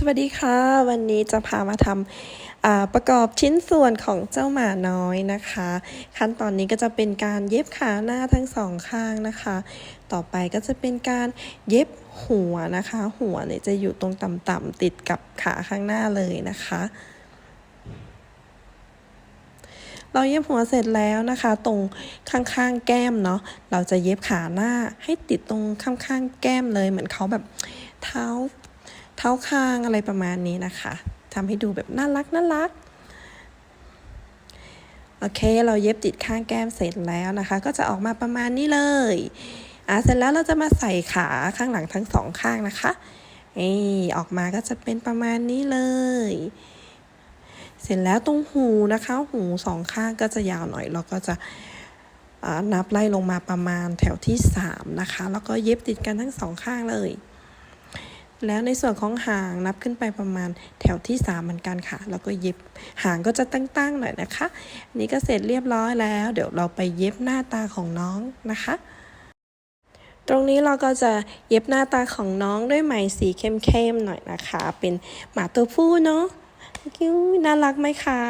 สวัสดีค่ะ วันนี้จะพามาทำประกอบชิ้นส่วนของเจ้าหมาน้อยนะคะ ขั้นตอนนี้ก็จะเป็นการเย็บขาหน้าทั้งสองข้างนะคะ ต่อไปก็จะเป็นการเย็บหัวนะคะ หัวเนี่ยจะอยู่ตรงต่ำๆติดกับขาข้างหน้าเลยนะคะ เราเย็บหัวเสร็จแล้วนะคะ ตรงข้างๆแก้มเนาะเราจะเย็บขาหน้าให้ติดตรงข้างๆแก้มเลยเหมือนเขาแบบเท้า เท้าคางอะไรประมาณนี้นะคะทำให้ดูแบบน่ารักน่ารักโอเค เราเย็บติดข้างแก้มเสร็จแล้วนะคะ ก็จะออกมาประมาณนี้เลยอะเสร็จแล้วเราจะมาใส่ขาข้างหลังทั้งสองข้างนะคะนี่ออกมาก็จะเป็นประมาณนี้เลย เสร็จแล้วตรงหูนะคะ หูสองข้างก็จะยาวหน่อย เราก็จะนับไล่ลงมาประมาณแถวที่สามนะคะ แล้วก็เย็บติดกันทั้งสองข้างเลย แล้วในส่วนของหางนับขึ้นไปประมาณแถวที่ 3 เหมือนกันค่ะ แล้วก็เย็บหางก็จะตั้งๆหน่อยนะคะนนี้ก็เสร็จเรียบร้อยแล้ว เดี๋ยวเราไปเย็บหน้าตาของน้องนะคะ ตรงนี้เราก็จะเย็บหน้าตาของน้องด้วยไหมสีเข้มๆหน่อยนะคะ เป็นหมาตัวผู้เนาะน่ารักไหมคะ